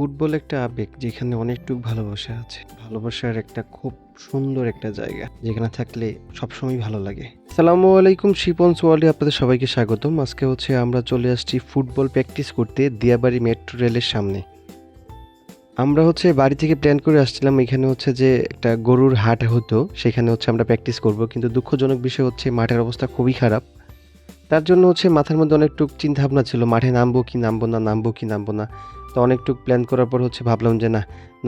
Football একটা আবেগ যেখানে অনেকটুক ভালোবাসা আছে। ভালোবাসার একটা খুব সুন্দর একটা জায়গা যেখানে থাকলে সবসময় ভালো লাগে। সালামু আলাইকুম শিপন সোয়ালি আপনাদের সবাইকে স্বাগতম। আজকে হচ্ছে আমরা চলে আসছি ফুটবল প্র্যাকটিস করতে দিয়াবাড়ি মেট্রো রেলের সামনে। আমরা হচ্ছে বাড়ি থেকে প্ল্যান করে আসছিলাম এখানে হচ্ছে যে একটা গরুর হাট হতো, সেখানে হচ্ছে আমরা প্র্যাকটিস করব। কিন্তু দুঃখজনক বিষয় হচ্ছে মাঠের অবস্থা খুবই খারাপ। তার জন্য হচ্ছে মাথার মধ্যে অনেকটুক চিন্তা ভাবনা ছিল, মাঠে নামবো কি নামবো না, নামবো কি নামবো না। তো অনেকটুক প্ল্যান করার পর হচ্ছে ভাবলাম যে না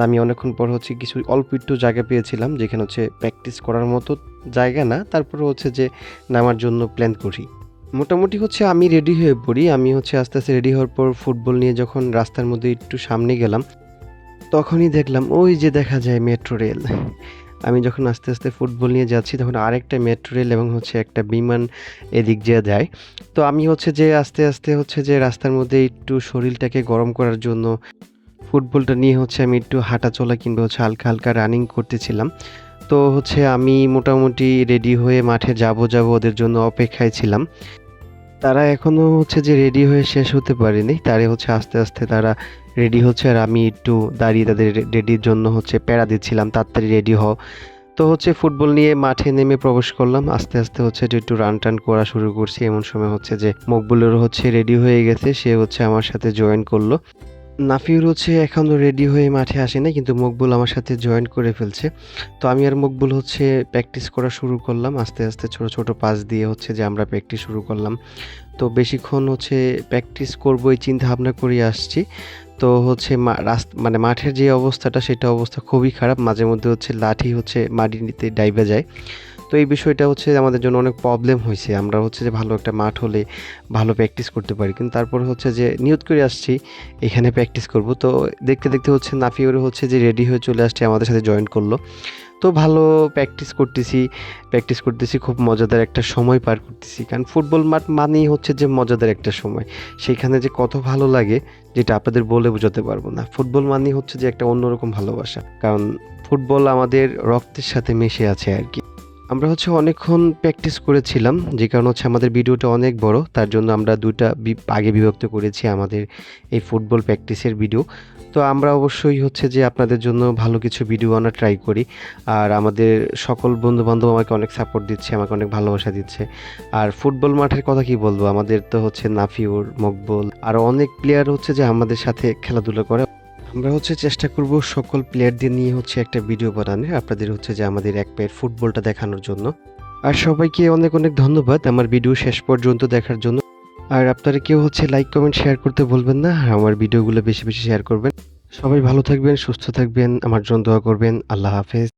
আমি অনেকক্ষণ পর হচ্ছে কিছু অল্প একটু জায়গা পেয়েছিলাম, যেখানে হচ্ছে প্র্যাকটিস করার মতো জায়গা না, তারপরে হচ্ছে যে নামার জন্য প্ল্যান করি। মোটামুটি হচ্ছে আমি রেডি হয়ে পড়ি, আমি হচ্ছে আস্তে আস্তে রেডি হওয়ার পর ফুটবল নিয়ে যখন রাস্তার মধ্যে একটু সামনে গেলাম, তখনই দেখলাম ওই যে দেখা যায় মেট্রো রেল আমি যখন আস্তে আস্তে ফুটবল নিয়ে যাচ্ছি, তখন আরেকটা মেট্রো রেল এবং হচ্ছে একটা বিমান এদিক দিয়ে যায়। তো আমি হচ্ছে যে আস্তে আস্তে হচ্ছে যে রাস্তার মধ্যে একটু শরীরটাকে গরম করার জন্য ফুটবলটা নিয়ে হচ্ছে আমি একটু হাঁটা চলা কিংবা হচ্ছে হালকা হালকা রানিং করতেছিলাম। তো হচ্ছে আমি মোটামুটি রেডি হয়ে মাঠে যাব যাব ওদের জন্য অপেক্ষায় ছিলাম। তারা এখনও হচ্ছে যে রেডি হয়ে শেষ হতে পারেনি। তারে হচ্ছে আস্তে আস্তে তারা রেডি হচ্ছে আর আমি একটু দাঁড়িয়ে তাদের রেডির জন্য হচ্ছে প্যারা দিচ্ছিলাম। তাড়াতাড়ি রেডি হও। তো হচ্ছে ফুটবল নিয়ে মাঠে নেমে প্রবেশ করলাম। আস্তে আস্তে হচ্ছে যে একটু রান টান করা শুরু করছি। এমন সময় হচ্ছে যে মকবুলের হচ্ছে রেডি হয়ে গেছে। সে হচ্ছে আমার সাথে জয়েন করল। নাফিউর হচ্ছে এখনও রেডি হয়ে মাঠে আসেনি, কিন্তু মকবুল আমার সাথে জয়েন করে ফেলছে। তো আমি আর মকবুল হচ্ছে প্র্যাকটিস করা শুরু করলাম, আস্তে আস্তে ছোট ছোট পাস দিয়ে হচ্ছে যে আমরা প্র্যাকটিস শুরু করলাম। তো বেশিক্ষণ হচ্ছে প্র্যাকটিস করব এই চিন্তা ভাবনা করে আসছি। তো হচ্ছে মানে মাঠের যে অবস্থাটা, সেটা অবস্থা খুবই খারাপ। মাঝে মধ্যে হচ্ছে লাঠি হচ্ছে মাটি নিতে ডাইবে যায়। তো এই বিষয়টা হচ্ছে আমাদের জন্য অনেক প্রবলেম হয়েছে। আমরা হচ্ছে যে ভালো একটা মাঠ হলে ভালো প্র্যাকটিস করতে পারি। কিন্তু তারপর হচ্ছে যে নিয়ত করে আসছি, এখানে প্র্যাকটিস করব। তো দেখতে দেখতে হচ্ছে নাফিওরে হচ্ছে যে রেডি হয়ে চলে আসছে, আমাদের সাথে জয়েন করল। তো ভালো প্র্যাকটিস করতেছি প্র্যাকটিস করতেছি, খুব মজাদার একটা সময় পার করতেছি। কারণ ফুটবল মাঠ মানেই হচ্ছে যে মজাদার একটা সময়। সেখানে যে কত ভালো লাগে, যেটা আপনাদের বলে বোঝাতে পারব না। ফুটবল মানেই হচ্ছে যে একটা অন্যরকম ভালোবাসা। কারণ ফুটবল আমাদের রক্তের সাথে মিশে আছে আর কি। আমরা হচ্ছে অনেকক্ষণ প্র্যাকটিস করেছিলাম, যে কারণে হচ্ছে আমাদের ভিডিওটা অনেক বড়, তার জন্য আমরা দুইটা আগে বিভক্ত করেছি আমাদের এই ফুটবল প্র্যাকটিসের ভিডিও তো আমরা অবশ্যই হচ্ছে যে আপনাদের জন্য ভালো কিছু ভিডিও আনার ট্রাই করি, আর আমাদের সকল বন্ধু বান্ধব আমাকে অনেক সাপোর্ট দিচ্ছে, আমাকে অনেক ভালোবাসা দিচ্ছে। আর ফুটবল মাঠের কথা কি বলব? আমাদের তো হচ্ছে নাফিউর, মকবুল, আর অনেক প্লেয়ার হচ্ছে যে আমাদের সাথে খেলাধুলা করে। আমরা হচ্ছে চেষ্টা করব সকল প্লেয়ারদের নিয়ে হচ্ছে একটা ভিডিও বানানোর, আপনাদের হচ্ছে যে আমাদের এক প্লেয়ার ফুটবলটা দেখানোর জন্য। আর সবাইকে অনেক অনেক ধন্যবাদ আমার ভিডিও শেষ পর্যন্ত দেখার জন্য। আর আপনারা কেউ হচ্ছে লাইক কমেন্ট শেয়ার করতে বলবেন না, আমার ভিডিওগুলো বেশি বেশি শেয়ার করবেন। সবাই ভালো থাকবেন, সুস্থ থাকবেন, আমার জন্য দোয়া করবেন, আল্লাহ হাফেজ।